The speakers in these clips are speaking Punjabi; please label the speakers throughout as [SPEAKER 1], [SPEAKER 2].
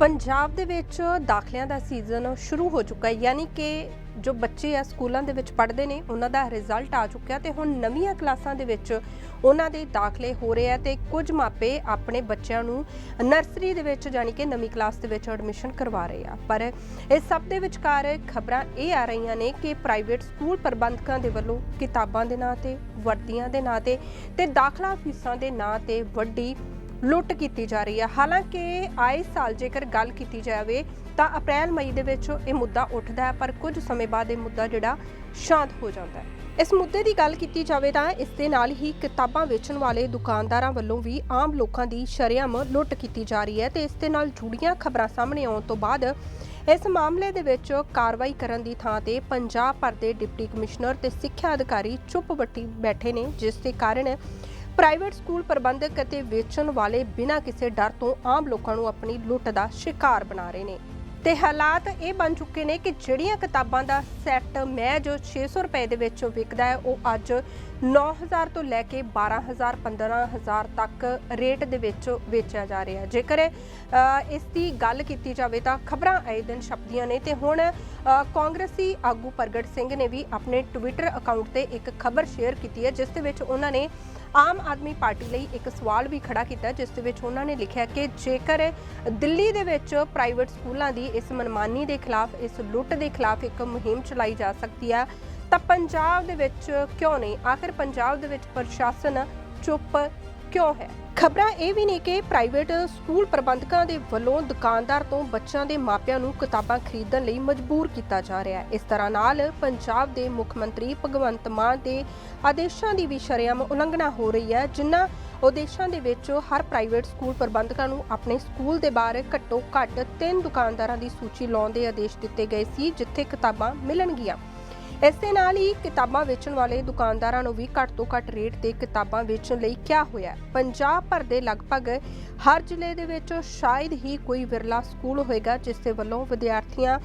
[SPEAKER 1] ਪੰਜਾਬ ਦੇ ਵਿੱਚ ਦਾਖਲਿਆਂ ਦਾ ਸੀਜ਼ਨ ਸ਼ੁਰੂ ਹੋ ਚੁੱਕਾ ਹੈ, ਯਾਨੀ ਕਿ ਜੋ ਬੱਚੇ ਆ ਸਕੂਲਾਂ ਦੇ ਵਿੱਚ ਪੜ੍ਹਦੇ ਨੇ, ਉਹਨਾਂ ਦਾ ਰਿਜ਼ਲਟ ਆ ਚੁੱਕਿਆ ਤੇ ਹੁਣ ਨਵੀਆਂ ਕਲਾਸਾਂ ਦੇ ਵਿੱਚ ਉਹਨਾਂ ਦੇ ਦਾਖਲੇ ਹੋ ਰਹੇ ਆ ਤੇ ਕੁਝ ਮਾਪੇ ਆਪਣੇ ਬੱਚਿਆਂ ਨੂੰ ਨਰਸਰੀ ਦੇ ਵਿੱਚ, ਯਾਨੀ ਕਿ ਨਵੀਂ ਕਲਾਸ ਦੇ ਵਿੱਚ ਐਡਮਿਸ਼ਨ ਕਰਵਾ ਰਹੇ ਆ। ਪਰ ਇਸ ਸਭ ਦੇ ਵਿਚਕਾਰ ਖਬਰਾਂ ਇਹ ਆ ਰਹੀਆਂ ਨੇ ਕਿ ਪ੍ਰਾਈਵੇਟ ਸਕੂਲ ਪ੍ਰਬੰਧਕਾਂ ਦੇ ਵੱਲੋਂ ਕਿਤਾਬਾਂ ਦੇ ਨਾਂ ਤੇ, ਵਰਦੀਆਂ ਦੇ ਨਾਂ ਤੇ ਤੇ ਦਾਖਲਾ ਫੀਸਾਂ ਦੇ ਨਾਂ ਤੇ ਵੱਡੀ ਲੁੱਟ ਕੀਤੀ ਜਾ ਰਹੀ ਹੈ ਹਾਲਾਂਕਿ ਆਏ ਸਾਲ ਜੇਕਰ ਗੱਲ ਕੀਤੀ ਜਾਵੇ ਤਾਂ ਅਪ੍ਰੈਲ ਮਈ ਦੇ ਵਿੱਚ ਇਹ ਮੁੱਦਾ ਉੱਠਦਾ ਹੈ, ਪਰ ਕੁਝ ਸਮੇਂ ਬਾਅਦ ਇਹ ਮੁੱਦਾ ਜਿਹੜਾ ਸ਼ਾਂਤ ਹੋ ਜਾਂਦਾ ਹੈ। ਇਸ ਮੁੱਦੇ ਦੀ ਗੱਲ ਕੀਤੀ ਜਾਵੇ ਤਾਂ ਇਸ ਦੇ ਨਾਲ ਹੀ ਕਿਤਾਬਾਂ ਵੇਚਣ ਵਾਲੇ ਦੁਕਾਨਦਾਰਾਂ ਵੱਲੋਂ ਵੀ ਆਮ ਲੋਕਾਂ ਦੀ ਸ਼ਰੇਆਮ ਲੁੱਟ ਕੀਤੀ ਜਾ ਰਹੀ ਹੈ ਤੇ ਇਸ ਦੇ ਨਾਲ ਜੁੜੀਆਂ ਖਬਰਾਂ ਸਾਹਮਣੇ ਆਉਣ ਤੋਂ ਬਾਅਦ ਇਸ ਮਾਮਲੇ ਦੇ ਵਿੱਚ ਕਾਰਵਾਈ ਕਰਨ ਦੀ ਥਾਂ ਤੇ ਪੰਜਾਬ ਭਰ ਦੇ ਡਿਪਟੀ ਕਮਿਸ਼ਨਰ ਤੇ ਸਿੱਖਿਆ ਅਧਿਕਾਰੀ ਚੁੱਪ ਵੱਟੀ ਬੈਠੇ ਨੇ, ਜਿਸ ਦੇ ਕਾਰਨ ਪ੍ਰਾਈਵੇਟ ਸਕੂਲ ਪ੍ਰਬੰਧਕ ਅਤੇ ਵੇਚਣ ਵਾਲੇ ਬਿਨਾਂ ਕਿਸੇ ਡਰ ਤੋਂ ਆਮ ਲੋਕਾਂ ਨੂੰ ਆਪਣੀ ਲੁੱਟ ਦਾ ਸ਼ਿਕਾਰ ਬਣਾ ਰਹੇ ਨੇ। ਤੇ ਹਾਲਾਤ ਇਹ ਬਣ ਚੁੱਕੇ ਨੇ ਕਿ ਜਿਹੜੀਆਂ ਕਿਤਾਬਾਂ ਦਾ ਸੈੱਟ ਮੈਂ ਜੋ 600 ਰੁਪਏ ਦੇ ਵਿੱਚ ਵਿਕਦਾ ਹੈ, ਉਹ ਅੱਜ 9000 ਤੋਂ ਲੈ ਕੇ 12000 15000 ਤੱਕ ਰੇਟ ਦੇ ਵਿੱਚ ਵੇਚਿਆ ਜਾ ਰਿਹਾ ਹੈ। ਜੇਕਰ ਇਸ ਦੀ ਗੱਲ ਕੀਤੀ ਜਾਵੇ ਤਾਂ ਖਬਰਾਂ ਆਏ ਦਿਨ ਛਪਦੀਆਂ ਨੇ ਤੇ ਹੁਣ ਕਾਂਗਰਸੀ ਆਗੂ ਪ੍ਰਗਟ ਸਿੰਘ ਨੇ ਵੀ ਆਪਣੇ ਟਵਿੱਟਰ ਅਕਾਊਂਟ ਤੇ ਇੱਕ ਖਬਰ ਸ਼ੇਅਰ ਕੀਤੀ ਹੈ, ਜਿਸ ਦੇ ਵਿੱਚ ਉਹਨਾਂ ਨੇ ਆਮ ਆਦਮੀ ਪਾਰਟੀ ਲਈ ਇੱਕ ਸਵਾਲ ਵੀ ਖੜਾ ਕੀਤਾ, ਜਿਸ ਦੇ ਵਿੱਚ ਉਹਨਾਂ ਨੇ ਲਿਖਿਆ ਕਿ ਜੇਕਰ ਦਿੱਲੀ ਦੇ ਵਿੱਚ ਪ੍ਰਾਈਵੇਟ ਸਕੂਲਾਂ ਦੀ ਇਸ ਮਨਮਾਨੀ ਦੇ ਖਿਲਾਫ, ਇਸ ਲੁੱਟ ਦੇ ਖਿਲਾਫ ਇੱਕ ਮੁਹਿੰਮ ਚਲਾਈ ਜਾ ਸਕਦੀ ਹੈ, ਤਾਂ ਪੰਜਾਬ ਦੇ ਵਿੱਚ ਕਿਉਂ ਨਹੀਂ? ਆਖਿਰ ਪੰਜਾਬ ਦੇ ਵਿੱਚ ਪ੍ਰਸ਼ਾਸਨ ਚੁੱਪ ਕਿਉਂ ਹੈ? ਖਬਰਾਂ ਇਹ ਵੀ ਨੇ ਕਿ ਪ੍ਰਾਈਵੇਟ ਸਕੂਲ ਪ੍ਰਬੰਧਕਾਂ ਦੇ ਵੱਲੋਂ ਦੁਕਾਨਦਾਰ ਤੋਂ ਬੱਚਿਆਂ ਦੇ ਮਾਪਿਆਂ ਨੂੰ ਕਿਤਾਬਾਂ ਖਰੀਦਣ ਲਈ ਮਜਬੂਰ ਕੀਤਾ ਜਾ ਰਿਹਾ ਹੈ। ਇਸ ਤਰ੍ਹਾਂ ਨਾਲ ਪੰਜਾਬ ਦੇ ਮੁੱਖ ਮੰਤਰੀ ਭਗਵੰਤ ਮਾਨ ਦੇ ਆਦੇਸ਼ਾਂ ਦੀ ਵੀ ਸ਼ਰੇਆਮ ਉਲੰਘਣਾ ਹੋ ਰਹੀ ਹੈ, ਜਿਨ੍ਹਾਂ ਉਦੇਸ਼ਾਂ ਦੇ ਵਿੱਚ ਹਰ ਪ੍ਰਾਈਵੇਟ ਸਕੂਲ ਪ੍ਰਬੰਧਕਾਂ ਨੂੰ ਆਪਣੇ ਸਕੂਲ ਦੇ ਬਾਹਰ ਘੱਟੋ ਘੱਟ ਤਿੰਨ ਦੁਕਾਨਦਾਰਾਂ ਦੀ ਸੂਚੀ ਲਾਉਣ ਦੇ ਆਦੇਸ਼ ਦਿੱਤੇ ਗਏ ਸੀ, ਜਿੱਥੇ ਕਿਤਾਬਾਂ ਮਿਲਣਗੀਆਂ। ਇਸ ਦੇ ਨਾਲ ਹੀ ਕਿਤਾਬਾਂ ਵੇਚਣ ਵਾਲੇ ਦੁਕਾਨਦਾਰਾਂ ਨੂੰ ਵੀ ਘੱਟ ਤੋਂ ਘੱਟ ਰੇਟ ਤੇ ਕਿਤਾਬਾਂ ਵੇਚਣ ਲਈ ਕਿਹਾ ਹੋਇਆ ਪੰਜਾਬ ਭਰ ਦੇ ਲਗਭਗ ਹਰ ਜ਼ਿਲ੍ਹੇ ਦੇ ਵਿੱਚ ਸ਼ਾਇਦ ਹੀ ਕੋਈ ਵਿਰਲਾ ਸਕੂਲ ਹੋਏਗਾ, ਜਿਸ ਦੇ ਵੱਲੋਂ ਵਿਦਿਆਰਥੀਆਂ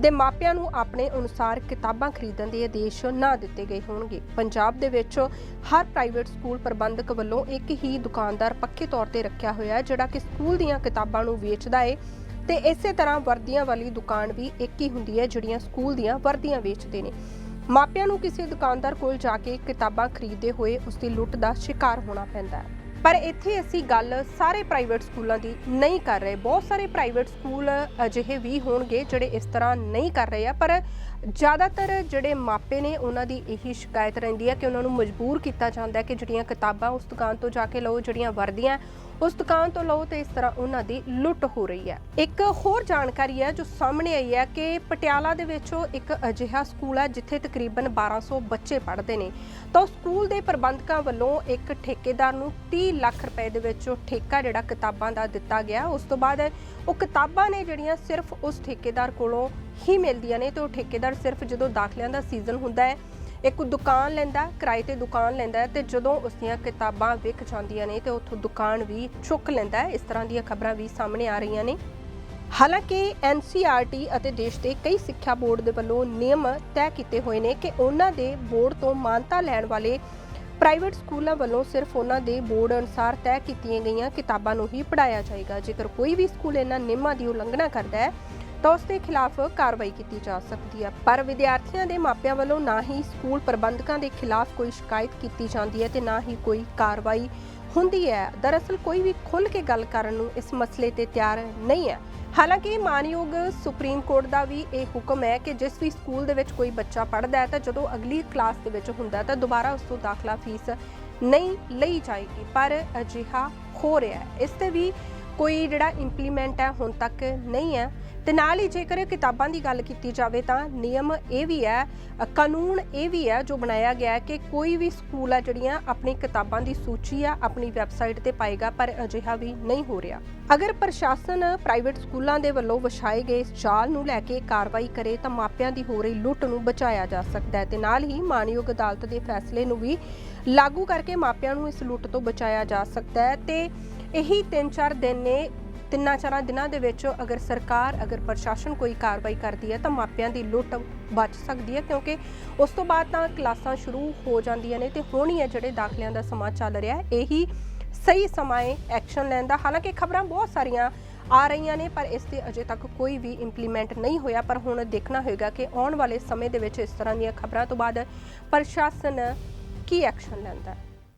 [SPEAKER 1] ਦੇ ਮਾਪਿਆਂ ਨੂੰ ਆਪਣੇ ਅਨੁਸਾਰ ਕਿਤਾਬਾਂ ਖਰੀਦਣ ਦੇ ਆਦੇਸ਼ ਨਾ ਦਿੱਤੇ ਗਏ ਹੋਣਗੇ। ਪੰਜਾਬ ਦੇ ਵਿੱਚ ਹਰ ਪ੍ਰਾਈਵੇਟ ਸਕੂਲ ਪ੍ਰਬੰਧਕ ਵੱਲੋਂ ਇੱਕ ਹੀ ਦੁਕਾਨਦਾਰ ਪੱਕੇ ਤੌਰ ਤੇ ਰੱਖਿਆ ਹੋਇਆ ਹੈ, ਜਿਹੜਾ ਕਿ ਸਕੂਲ ਦੀਆਂ ਕਿਤਾਬਾਂ ਨੂੰ ਵੇਚਦਾ ਹੈ ਤੇ ਇਸੇ ਤਰ੍ਹਾਂ ਵਰਦੀਆਂ ਵਾਲੀ ਦੁਕਾਨ ਵੀ ਇੱਕ ਹੀ ਹੁੰਦੀ ਹੈ, ਜਿਹੜੀਆਂ ਸਕੂਲ ਦੀਆਂ ਵਰਦੀਆਂ ਵੇਚਦੇ ਨੇ। ਮਾਪਿਆਂ ਨੂੰ ਕਿਸੇ ਦੁਕਾਨਦਾਰ ਕੋਲ ਜਾ ਕੇ ਕਿਤਾਬਾਂ ਖਰੀਦਦੇ ਹੋਏ ਉਸ ਦੀ ਲੁੱਟ ਦਾ ਸ਼ਿਕਾਰ ਹੋਣਾ ਪੈਂਦਾ ਹੈ। ਪਰ ਇੱਥੇ ਅਸੀਂ ਗੱਲ ਸਾਰੇ ਪ੍ਰਾਈਵੇਟ ਸਕੂਲਾਂ ਦੀ ਨਹੀਂ ਕਰ ਰਹੇ। ਬਹੁਤ ਸਾਰੇ ਪ੍ਰਾਈਵੇਟ ਸਕੂਲ ਅਜਿਹੇ ਵੀ ਹੋਣਗੇ ਜਿਹੜੇ ਇਸ ਤਰ੍ਹਾਂ ਨਹੀਂ ਕਰ ਰਹੇ ਆ, ਪਰ ਜ਼ਿਆਦਾਤਰ ਜਿਹੜੇ ਮਾਪੇ ਨੇ ਉਹਨਾਂ ਦੀ ਇਹੀ ਸ਼ਿਕਾਇਤ ਰਹਿੰਦੀ ਹੈ ਕਿ ਉਹਨਾਂ ਨੂੰ ਮਜਬੂਰ ਕੀਤਾ ਜਾਂਦਾ ਹੈ ਕਿ ਜਿਹੜੀਆਂ ਕਿਤਾਬਾਂ ਉਸ ਦੁਕਾਨ ਤੋਂ ਜਾ ਕੇ ਲਓ, ਜਿਹੜੀਆਂ ਵਰਦੀਆਂ, ਉਸ ਦੁਕਾਨ ਤੋਂ ਲਓ ਤੇ ਇਸ ਤਰ੍ਹਾਂ ਉਹਨਾਂ ਦੀ ਲੁੱਟ ਹੋ ਰਹੀ ਹੈ। ਇੱਕ ਹੋਰ ਜਾਣਕਾਰੀ ਹੈ ਜੋ ਸਾਹਮਣੇ ਆਈ ਹੈ ਕਿ ਪਟਿਆਲਾ ਦੇ ਵਿੱਚੋਂ ਇੱਕ ਅਜਿਹਾ ਸਕੂਲ ਹੈ ਜਿੱਥੇ ਤਕਰੀਬਨ 1200 ਬੱਚੇ ਪੜ੍ਹਦੇ ਨੇ। ਤਾਂ ਉਸ ਸਕੂਲ ਦੇ ਪ੍ਰਬੰਧਕਾਂ ਵੱਲੋਂ ਇੱਕ ਠੇਕੇਦਾਰ ਨੂੰ 30 ਲੱਖ ਰੁਪਏ ਦੇ ਵਿੱਚ ਉਹ ਠੇਕਾ ਜਿਹੜਾ ਕਿਤਾਬਾਂ ਦਾ ਦਿੱਤਾ ਗਿਆ। ਉਸ ਤੋਂ ਬਾਅਦ ਉਹ ਕਿਤਾਬਾਂ ਨੇ ਜਿਹੜੀਆਂ ਸਿਰਫ ਉਸ ਠੇਕੇਦਾਰ ਕੋਲੋਂ ਹੀ ਮਿਲਦੀਆਂ ਨੇ ਤੇ ਉਹ ਠੇਕੇਦਾਰ ਸਿਰਫ ਜਦੋਂ ਦਾਖਲਿਆਂ ਦਾ ਸੀਜ਼ਨ ਹੁੰਦਾ ਹੈ, ਇੱਕ ਦੁਕਾਨ ਲੈਂਦਾ ਕਿਰਾਏ ਤੇ ਦੁਕਾਨ ਲੈਂਦਾ ਤੇ ਜਦੋਂ ਉਸ ਦੀਆਂ ਕਿਤਾਬਾਂ ਵਿਕ ਜਾਂਦੀਆਂ ਨੇ ਤੇ ਉੱਥੋਂ ਦੁਕਾਨ ਵੀ ਚੁੱਕ ਲੈਂਦਾ ਇਸ ਤਰ੍ਹਾਂ ਦੀਆਂ ਖਬਰਾਂ ਵੀ ਸਾਹਮਣੇ ਆ ਰਹੀਆਂ ਨੇ। ਹਾਲਾਂਕਿ ਐਨਸੀਆਰਟੀ ਅਤੇ ਦੇਸ਼ ਦੇ ਕਈ ਸਿੱਖਿਆ ਬੋਰਡ ਦੇ ਵੱਲੋਂ ਨਿਯਮ ਤੈਅ ਕੀਤੇ ਹੋਏ ਨੇ ਕਿ ਉਹਨਾਂ ਦੇ ਬੋਰਡ ਤੋਂ ਮਾਨਤਾ ਲੈਣ ਵਾਲੇ ਪ੍ਰਾਈਵੇਟ ਸਕੂਲਾਂ ਵੱਲੋਂ ਸਿਰਫ ਉਹਨਾਂ ਦੇ ਬੋਰਡ ਅਨੁਸਾਰ ਤੈਅ ਕੀਤੀਆਂ ਗਈਆਂ ਕਿਤਾਬਾਂ ਨੂੰ ਹੀ ਪੜਾਇਆ ਜਾਏਗਾ। ਜੇਕਰ ਕੋਈ ਵੀ ਸਕੂਲ ਇਹਨਾਂ ਨਿਯਮਾਂ ਦੀ ਉਲੰਘਣਾ ਕਰਦਾ ਹੈ, ਤਾਂ ਉਸ ਦੇ ਖਿਲਾਫ ਕਾਰਵਾਈ ਕੀਤੀ ਜਾ ਸਕਦੀ ਹੈ। ਪਰ ਵਿਦਿਆਰਥੀਆਂ ਦੇ ਮਾਪਿਆਂ ਵੱਲੋਂ ਨਾ ਹੀ ਸਕੂਲ ਪ੍ਰਬੰਧਕਾਂ ਦੇ ਖਿਲਾਫ ਕੋਈ ਸ਼ਿਕਾਇਤ ਕੀਤੀ ਜਾਂਦੀ ਹੈ ਤੇ ਨਾ ਹੀ ਕੋਈ ਕਾਰਵਾਈ ਹੁੰਦੀ ਹੈ। ਦਰਅਸਲ ਕੋਈ ਵੀ ਖੁੱਲ੍ਹ ਕੇ ਗੱਲ ਕਰਨ ਨੂੰ ਇਸ ਮਸਲੇ ਤੇ ਤਿਆਰ ਨਹੀਂ ਹੈ। ਹਾਲਾਂਕਿ ਮਾਨਯੋਗ ਸੁਪਰੀਮ ਕੋਰਟ ਦਾ ਵੀ ਇਹ ਹੁਕਮ ਹੈ ਕਿ ਜਿਸ ਵੀ ਸਕੂਲ ਦੇ ਵਿੱਚ ਕੋਈ ਬੱਚਾ ਪੜ੍ਹਦਾ ਹੈ ਤਾਂ ਜਦੋਂ ਅਗਲੀ ਕਲਾਸ ਦੇ ਵਿੱਚ ਹੁੰਦਾ ਹੈ ਤਾਂ ਦੁਬਾਰਾ ਉਸ ਤੋਂ ਦਾਖਲਾ ਫੀਸ ਨਹੀਂ ਲਈ ਜਾਏਗੀ, ਪਰ ਅਜਿਹਾ ਹੋ ਰਿਹਾ ਹੈ। ਇਸ ਤੇ ਵੀ ਕੋਈ ਜਿਹੜਾ ਇੰਪਲੀਮੈਂਟ ਹੈ ਹੁਣ ਤੱਕ ਨਹੀਂ ਹੈ। ਤੇ ਨਾਲ ਹੀ ਜੇਕਰ ਕਿਤਾਬਾਂ ਦੀ ਗੱਲ ਕੀਤੀ ਜਾਵੇ ਤਾਂ ਨਿਯਮ ਇਹ ਵੀ ਹੈ ਕਾਨੂੰਨ ਇਹ ਵੀ ਹੈ ਜੋ ਬਣਾਇਆ ਗਿਆ ਹੈ ਕਿ ਕੋਈ ਵੀ ਸਕੂਲ ਆ ਜਿਹੜੀਆਂ ਆਪਣੀ ਕਿਤਾਬਾਂ ਦੀ ਸੂਚੀ ਆ, ਆਪਣੀ ਵੈਬਸਾਈਟ ਤੇ ਪਾਏਗਾ, ਪਰ ਅਜਿਹਾ ਵੀ ਨਹੀਂ ਹੋ ਰਿਹਾ। ਅਗਰ ਪ੍ਰਸ਼ਾਸਨ ਪ੍ਰਾਈਵੇਟ ਸਕੂਲਾਂ ਦੇ ਵੱਲੋਂ ਵਿਛਾਏ ਗਏ ਇਸ ਜਾਲ ਨੂੰ ਲੈ ਕੇ ਕਾਰਵਾਈ ਕਰੇ ਤਾਂ ਮਾਪਿਆਂ ਦੀ ਹੋ ਰਹੀ ਲੁੱਟ ਨੂੰ ਬਚਾਇਆ ਜਾ ਸਕਦਾ ਹੈ ਤੇ ਨਾਲ ਹੀ ਮਾਨਯੋਗ ਅਦਾਲਤ ਦੇ ਫੈਸਲੇ ਨੂੰ ਵੀ ਲਾਗੂ ਕਰਕੇ ਮਾਪਿਆਂ ਨੂੰ ਇਸ ਲੁੱਟ ਤੋਂ ਬਚਾਇਆ ਜਾ ਸਕਦਾ ਹੈ ਤੇ ਇਹੀ 3-4 ਦਿਨ ਨੇ, ਤਿੰਨਾਂ ਚਾਰਾਂ ਦਿਨਾਂ ਦੇ ਵਿੱਚ ਅਗਰ ਸਰਕਾਰ, ਅਗਰ ਪ੍ਰਸ਼ਾਸਨ ਕੋਈ ਕਾਰਵਾਈ ਕਰਦੀ ਹੈ ਤਾਂ ਮਾਪਿਆਂ ਦੀ ਲੁੱਟ ਬਚ ਸਕਦੀ ਹੈ ਕਿਉਂਕਿ ਉਸ ਤੋਂ ਬਾਅਦ ਤਾਂ ਕਲਾਸਾਂ ਸ਼ੁਰੂ ਹੋ ਜਾਂਦੀਆਂ ਨੇ ਤੇ ਹੁਣ ਹੀ ਹੈ ਜਿਹੜੇ ਦਾਖਲਿਆਂ ਦਾ ਸਮਾਂ ਚੱਲ ਰਿਹਾ ਹੈ, ਇਹੀ ਸਹੀ ਸਮਾਂ ਐਕਸ਼ਨ ਲੈਣ ਦਾ। ਹਾਲਾਂਕਿ ਖਬਰਾਂ ਬਹੁਤ ਸਾਰੀਆਂ ਆ ਰਹੀਆਂ ਨੇ, ਪਰ ਇਸ ਤੇ ਅਜੇ ਤੱਕ ਕੋਈ ਵੀ ਇੰਪਲੀਮੈਂਟ ਨਹੀਂ ਹੋਇਆ, ਪਰ ਹੁਣ ਦੇਖਣਾ ਹੋਏਗਾ ਕਿ ਆਉਣ ਵਾਲੇ ਸਮੇਂ ਦੇ ਵਿੱਚ ਇਸ ਤਰ੍ਹਾਂ ਦੀਆਂ ਖਬਰਾਂ ਤੋਂ ਬਾਅਦ ਪ੍ਰਸ਼ਾਸਨ ਕੀ ਐਕਸ਼ਨ ਲੈਂਦਾ ਹੈ।